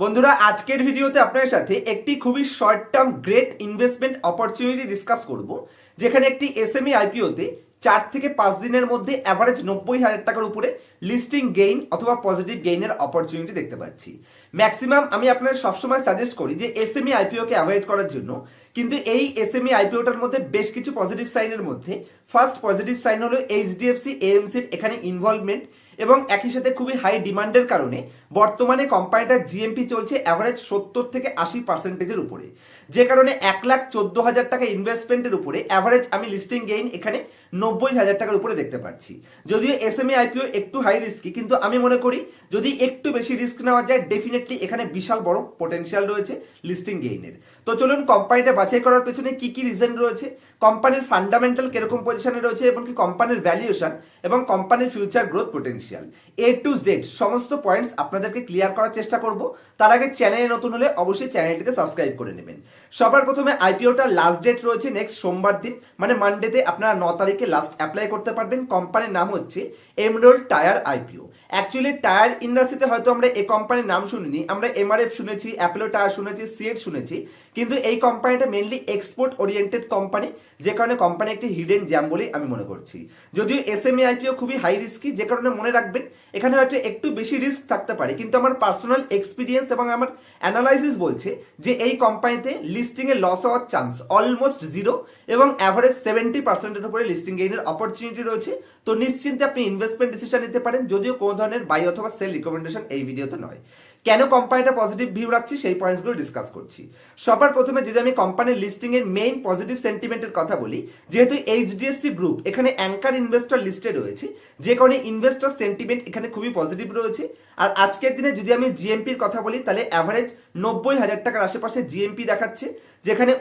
বন্ধুরা, আজকের ভিডিওতে আপনার সাথে একটি খুবই short term great investment opportunity discuss করব, যেখানে একটি এস এসএমই আইপিওতে চার থেকে পাঁচ দিনের মধ্যে অ্যাভারেজ নব্বই হাজার টাকার উপরে লিস্টিং গেইন অথবা পজিটিভ গেইনের অপরচুনিটি দেখতে পাচ্ছি। ম্যাক্সিমাম আমি আপনার সবসময় সাজেস্ট করি যে এস এসএমই আইপিওকে অ্যাভয়েড করার জন্য, কিন্তু এই এসএমই আইপিওটার মধ্যে বেশ কিছু পজিটিভ সাইনের মধ্যে ফার্স্ট পজিটিভ সাইন হলো এইচডিএফসি এএমসির এখানে ইনভলভমেন্ট এবং একই সাথে খুবই হাই ডিমান্ডের কারণে বর্তমানে কোম্পানিটার জিএমপি চলছে অ্যাভারেজ সত্তর থেকে আশি পার্সেন্টেজের উপরে। যে কারণে এক লাখ চোদ্দ হাজার টাকা ইনভেস্টমেন্টের উপরে অ্যাভারেজ আমি লিস্টিং গেইন এখানে নব্বই হাজার টাকার উপরে দেখতে পাচ্ছি। যদিও এসএমই আইপিও একটু হাই রিস্কি কিন্তু আমি মনে করি যদি একটু বেশি রিস্ক নেওয়া যায় ডেফিনেটলি এখানে বিশাল বড় পোটেনশিয়াল রয়েছে লিস্টিং গেইনের তো চলুন কোম্পানিটা বাছাই করার পেছনে কি কি রিজন রয়েছে কোম্পানির ফান্ডামেন্টাল কীরকম পজিশনে রয়েছে এবং কি কোম্পানির ভ্যালুয়েশন এবং কোম্পানির future growth potential A to Z সমস্ত পয়েন্টস আপনাদেরকে ক্লিয়ার করার চেষ্টা করব। তার আগে চ্যানেলে নতুন হলে অবশ্যই চ্যানেলটিকে সাবস্ক্রাইব করে নেবেন। সবার প্রথমে আইপিওটার লাস্ট ডেট রয়েছে নেক্সট সোমবার দিন। মানে মানডেতে আপনারা ন তারিখে লাস্ট অ্যাপ্লাই করতে পারবেন। কোম্পানির নাম হচ্ছে এমরোল টায়ার আইপিও অ্যাকচুয়ালি টায়ার ইন্ডাস্ট্রিতে হয়তো আমরা এ কোম্পানির নাম শুনিনি। আমরা এমআরএফ শুনেছি অ্যাপেলো টায়ার শুনেছি সিএট শুনেছি। কিন্তু এই কোম্পানিটা মেনলি এক্সপোর্ট ওরিয়েন্টেড কোম্পানি যে কারণে কোম্পানি একটি হিডেন জ্যাম বলেই আমি মনে করছি। যদিও এসএমই আইপিও খুবই হাই রিস্কি যে কারণে মনে রাখবেন, এখানে হয়তো একটু বেশি রিস্ক থাকতে পারে, কিন্তু আমার পার্সোনাল এক্সপিরিয়েন্স এবং আমার অ্যানালাইসিস বলছে যে এই কোম্পানিতে লিস্টিং এ লস হওয়ার চান্স অলমোস্ট জিরো এবং অ্যাভারেজ সেভেন্টি পার্সেন্টের উপরে লিস্টিং গেইনের অপরচুনিটি রয়েছে। তো নিশ্চিন্তে আপনি ইনভেস্টমেন্ট ডিসিশন নিতে পারেন, যদিও কোনো ধরনের বাই অথবা সেল রিকমেন্ডেশন এই ভিডিওতে নয়। কেন কোম্পানিটা পজিটিভ ভিউ রাখছি, সেই পয়েন্টসগুলো ডিসকাস করছি। সবার প্রথমে যদি আমি কোম্পানির লিস্টিং এর মেইন পজিটিভ সেন্টিমেন্টের কথা বলি, যেহেতু এইচডিএফসি গ্রুপ এখানে অ্যাঙ্কার ইনভেস্টর লিস্টে রয়েছে, যে কারণে ইনভেস্টর সেন্টিমেন্ট এখানে খুবই পজিটিভ রয়েছে। আর আজকের দিনে যদি আমি জিএমপির কথা বলি, তাহলে অ্যাভারেজ নব্বই হাজার টাকার আশেপাশে জিএমপি দেখাচ্ছে। যেখানে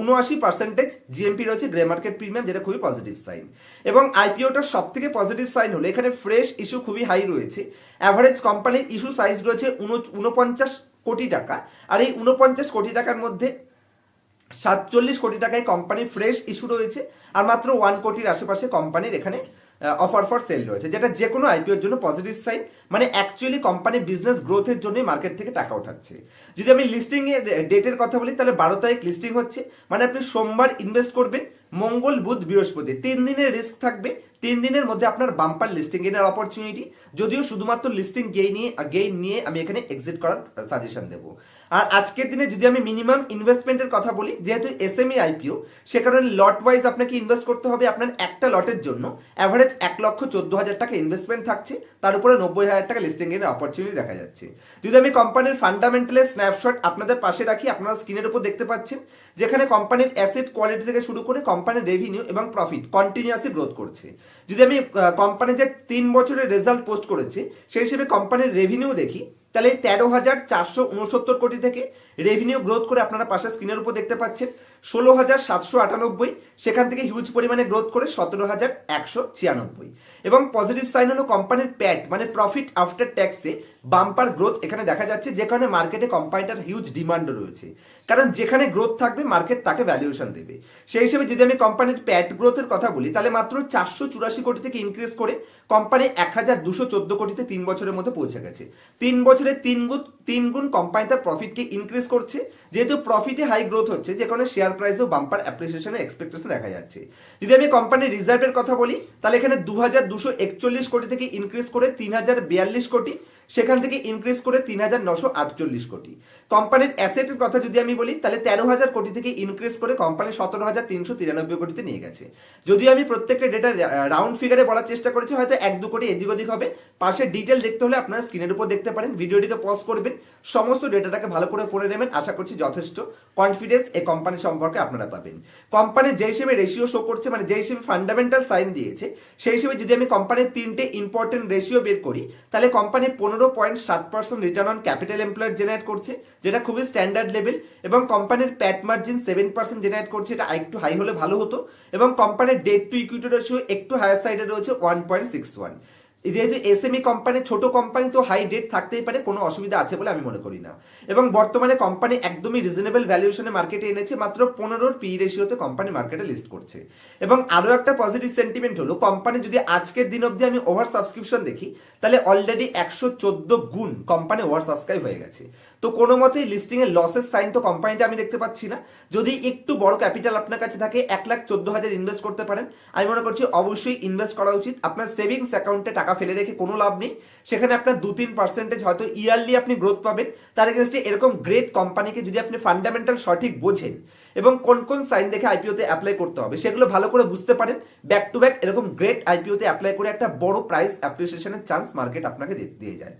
উনআশি পার্সেন্টেজ জিএমপি রয়েছে গ্রে মার্কেট প্রিমিয়াম যেটা খুবই পজিটিভ সাইন এবং আইপিওটার সব থেকে পজিটিভ সাইন হলো, এখানে ফ্রেশ ইস্যু খুবই হাই রয়েছে। অ্যাভারেজ কোম্পানির ইস্যু সাইজ রয়েছে উনপঞ্চাশ কোটি টাকা। আর এই উনপঞ্চাশ কোটি টাকার মধ্যে সাতচল্লিশ কোটি টাকায় কোম্পানির ফ্রেশ ইস্যু রয়েছে, আর মাত্র ওয়ান কোটির আশেপাশে কোম্পানির এখানে অফার ফর সেল রয়েছে, যেটা যে কোনো আইপিওর জন্য পজিটিভ সাইন মানে অ্যাকচুয়ালি কোম্পানি বিজনেস গ্রোথের জন্যই মার্কেট থেকে টাকা উঠাচ্ছে। যদি আমি লিস্টিংয়ের ডেটের কথা বলি, তাহলে বারো তারিখ লিস্টিং হচ্ছে মানে আপনি সোমবার ইনভেস্ট করবেন মঙ্গল, বুধ, বৃহস্পতি। তিন দিনের রিস্ক থাকবে। তিন দিনের মধ্যে আপনার বাম্পার লিস্টিং গেইনের অপরচুনিটি যদিও শুধুমাত্র লিস্টিং গেইন নিয়ে গেইন নিয়ে আমি এখানে এক্সিট করার সাজেশন দেবো। আর আজকের দিনে যদি আমি মিনিমাম ইনভেস্টমেন্টের কথা বলি, যেহেতু এস এসএমই আইপিও সে কারণে লট ওয়াইজ আপনাকে ইনভেস্ট করতে হবে আপনার একটা লটের জন্য। অ্যাভারেজ এক লক্ষ চোদ্দ হাজার টাকা ইনভেস্টমেন্ট থাকছে। তার উপরে নব্বই হাজার টাকা লিস্টিং গেইনের অপরচুনিটি দেখা যাচ্ছে। যদি আমি কোম্পানির ফান্ডামেন্টালের স্ন্যাপশট আপনাদের পাশে রাখি, আপনারা স্ক্রিনের উপর দেখতে পাচ্ছেন, যেখানে কোম্পানির অ্যাসেট কোয়ালিটি থেকে শুরু করে কোম্পানির রেভিনিউ এবং প্রফিট কন্টিনিউয়াসলি গ্রোথ করছে। যদি আমি কোম্পানি যে তিন বছরের রেজাল্ট পোস্ট করেছি, সেই হিসেবে কোম্পানির রেভিনিউ দেখি, তাহলে তেরো হাজার চারশো উনসত্তর কোটি থেকে রেভিনিউ গ্রোথ করে আপনারা পাশে স্ক্রিনের উপর দেখতে পাচ্ছেন। ষোলো হাজার সাতশো আটানব্বই, সেখান থেকে হিউজ পরিমাণে গ্রোথ করে সতেরো হাজার একশো ছিয়ানব্বই। এবং পজিটিভ সাইন হলো কোম্পানির প্যাট মানে প্রফিট আফটার ট্যাক্সে বাম্পার গ্রোথ এখানে দেখা যাচ্ছে, যে কারণে মার্কেটে কোম্পানিটার হিউজ ডিমান্ড রয়েছে। কারণ যেখানে গ্রোথ থাকবে মার্কেট তাকে ভ্যালুয়েশন দেবে। সেই হিসেবে যদি আমি কোম্পানির প্যাট গ্রোথের কথা বলি, তাহলে মাত্র চারশো চুরাশি কোটি থেকে ইনক্রিজ করে কোম্পানি এক হাজার দুশো চোদ্দ কোটিতে তিন বছরের মধ্যে পৌঁছে গেছে। তিন বছরে তিন গুণ তিন গুণ কোম্পানি তার প্রফিটকে ইনক্রিজ করছে। যেহেতু প্রফিটে হাই গ্রোথ হচ্ছে, যে কারণে শেয়ার প্রাইসেও বাম্পার অ্যাপ্রিসিয়েশনের এক্সপেকটেশন দেখা যাচ্ছে। যদি আমি কোম্পানির রিজার্ভের কথা বলি, তাহলে এখানে দু কোটি থেকে ইনক্রিজ করে তিন হাজার বিয়াল্লিশ কোটি সেখান থেকে ইনক্রিজ করে তিন হাজার নশো আটচল্লিশ কোটি। কোম্পানির অ্যাসেটের কথা যদি আমি বলি, তাহলে তেরো হাজার কোটি থেকে ইনক্রিজ করে কোম্পানি সতেরো হাজার তিনশো তিরানব্বই কোটিতে নিয়ে গেছে। যদিও আমি প্রত্যেকটা ডেটা রাউন্ড ফিগারে বলার চেষ্টা করেছি, হয়তো এক দু কোটি এদিক ওদিক হবে। পাশে ডিটেল দেখতে হলে আপনারা স্ক্রিনের উপর দেখতে পারেন। ভিডিওটিকে পজ করবেন। সমস্ত ডেটাটাকে ভালো করে পড়ে নেবেন। আশা করছি যথেষ্ট কনফিডেন্স এই কোম্পানি সম্পর্কে আপনারা পাবেন। কোম্পানি যে হিসেবে রেশিও শো করছে মানে যে হিসেবে ফান্ডামেন্টাল সাইন দিয়েছে, সেই হিসেবে যদি আমি কোম্পানির তিনটে ইম্পর্টেন্ট রেশিও বের করি, তাহলে কোম্পানি পনেরো পয়েন্ট সাত percent return on capital employed generate করছে, যেটা খুবই স্ট্যান্ডার্ড লেভেল এবং কোম্পানির PAT margin seven percent generate করছে, এটা একটু হাই হলে ভালো হতো, এবং কোম্পানির ডেট টু ইকুইটি রেশিও একটু হায়ার সাইডে রয়েছে ওয়ান পয়েন্ট সিক্স ওয়ান যেহেতু এসএমই কোম্পানি ছোট কোম্পানি তো হাই ডেট থাকতেই পারে, কোনো অসুবিধা আছে বলে আমি মনে করি না। এবং বর্তমানে কোম্পানি একদমই রিজনেবল ভ্যালুয়েশনে মার্কেটে এনেছে, মাত্র পনেরোর পি রেশিওতে কোম্পানি মার্কেটে লিস্ট করছে। এবং আরও একটা পজিটিভ সেন্টিমেন্ট হলো কোম্পানি যদি আজকের দিন অবধি আমি ওভার সাবস্ক্রিপশন দেখি, তাহলে অলরেডি একশো চোদ্দ গুণ কোম্পানি ওভার সাবস্ক্রাইব হয়ে গেছে। তো কোনো মতেই লিস্টিং এর লসের সাইন তো কোম্পানিতে আমি দেখতে পাচ্ছি না। যদি একটু বড় ক্যাপিটাল আপনার কাছে থাকে, এক লাখ চোদ্দ হাজার ইনভেস্ট করতে পারেন। আমি মনে করছি অবশ্যই ইনভেস্ট করা উচিত। আপনার সেভিংস অ্যাকাউন্টে টাকা ফেলে রেখে কোনো লাভ নেই। সেখানে আপনার দু তিন পার্সেন্টেজ হয়তো ইয়ারলি আপনি গ্রোথ পাবেন। তার এগেনস্টে এরকম গ্রেট কোম্পানিকে যদি আপনি ফান্ডামেন্টাল সঠিক বোঝেন এবং কোন কোন সাইন দেখে আইপিওতে অ্যাপ্লাই করতে হবে, সেগুলো ভালো করে বুঝতে পারেন। ব্যাক টু ব্যাক এরকম গ্রেট আইপিওতে অ্যাপ্লাই করে একটা বড় প্রাইস অ্যাপ্রিসিয়েশনের চান্স মার্কেট আপনাকে দিয়ে যায়।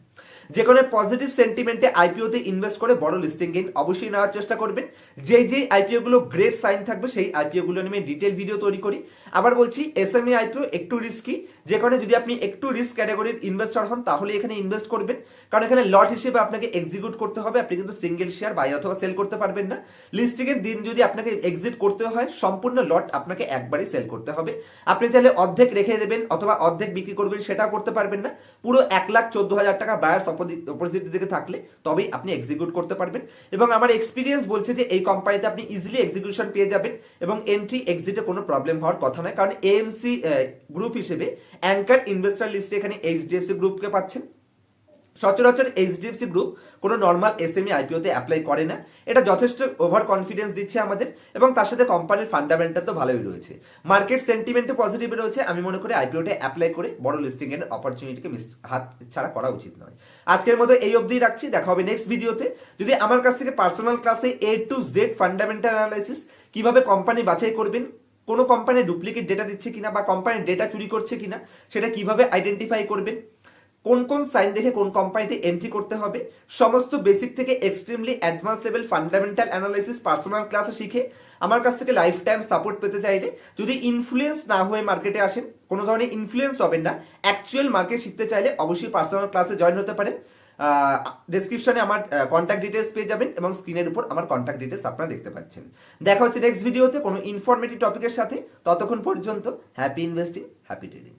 যে কোনো পজিটিভ সেন্টিমেন্টে আইপিওতে ইনভেস্ট করে বড় লিস্টিং গেইন অবশ্যই নেওয়ার চেষ্টা করবেন। যে যে আইপিও গুলো গ্রেট সাইন থাকবে, সেই আইপিও গুলো নিয়ে ডিটেল ভিডিও তৈরি করি। আবার বলছি এসএমই আইপিও একটু রিস্কি যে কারণে যদি আপনি একটু রিস্ক ক্যাটাগরির ইনভেস্টর হন, তাহলে এখানে ইনভেস্ট করবেন। কারণ এখানে লট হিসেবে আপনাকে এক্সিকিউট করতে হবে, আপনি কিন্তু সিঙ্গেল শেয়ার বাই অথবা সেল করতে পারবেন না। লিস্টিং এর দিন যদি আপনাকে এক্সিট করতে হয়, সম্পূর্ণ লট আপনাকে একবারই সেল করতে হবে। আপনি চাইলে অর্ধেক রেখে দেবেন অথবা অর্ধেক বিক্রি করবেন, সেটাও করতে পারবেন না। পুরো এক লাখ চোদ্দ হাজার টাকা বায়ার্স অপোজিট দিকে থাকলে তবেই আপনি এক্সিকিউট করতে পারবেন। এবং আমার এক্সপিরিয়েন্স বলছে যে এই কোম্পানিতে আপনি ইজিলি এক্সিকিউশন পেয়ে যাবেন এবং এন্ট্রি এক্সিটে কোনো প্রবলেম হওয়ার কথা নয়। কারণ এএমসি গ্রুপ হিসেবে অ্যাঙ্কার ইনভেস্টার লিস্টে এখানে এইচডিএফসি গ্রুপকে পাচ্ছেন। সচরাচর এইচডিএফসি গ্রুপ কোনো নর্মাল এসএমই আইপিওতে অ্যাপ্লাই করে না। এটা যথেষ্ট ওভার কনফিডেন্স দিচ্ছে আমাদের এবং তার সাথে কোম্পানির ফান্ডামেন্টাল তো ভালোই রয়েছে। মার্কেট সেন্টিমেন্টও পজিটিভ রয়েছে। আমি মনে করি আইপিওতে অ্যাপ্লাই করে বড় লিস্টিং এর অপরচুনিটিকে মিস হাত ছাড়া করা উচিত নয়। আজকের মতো এই অবধি রাখছি। দেখা হবে নেক্সট ভিডিওতে যদি আমার কাছ থেকে পার্সোনাল ক্লাসে A to Z fundamental analysis কীভাবে কোম্পানি বাছাই করবেন, কোনো কোম্পানি ডুপ্লিকেট ডেটা দিচ্ছে কিনা বা কোম্পানির ডেটা চুরি করছে কিনা, সেটা কীভাবে আইডেন্টিফাই করবেন কোন কোন সাইন দেখে কোন কোম্পানিতে এন্ট্রি করতে হবে, সমস্ত বেসিক থেকে extremely advance level fundamental analysis personal ক্লাসে শিখে আমার কাছ থেকে লাইফ টাইম সাপোর্ট পেতে চাইলে যদি ইনফ্লুয়েন্স না হয়ে মার্কেটে আসেন, কোনো ধরনের ইনফ্লুয়েন্স হবেন না অ্যাকচুয়াল মার্কেট শিখতে চাইলে অবশ্যই পার্সোনাল ক্লাসে জয়েন হতে পারেন। ডেসক্রিপশনে আমার কন্ট্যাক্ট ডিটেলস পেয়ে যাবেন এবং স্ক্রিনের উপর আমার কন্ট্যাক্ট ডিটেলস আপনারা দেখতে পাচ্ছেন। দেখা হচ্ছে নেক্সট ভিডিওতে কোনো ইনফরমেটিভ টপিকের সাথে, ততক্ষণ পর্যন্ত হ্যাপি ইনভেস্টিং হ্যাপি ট্রেডিং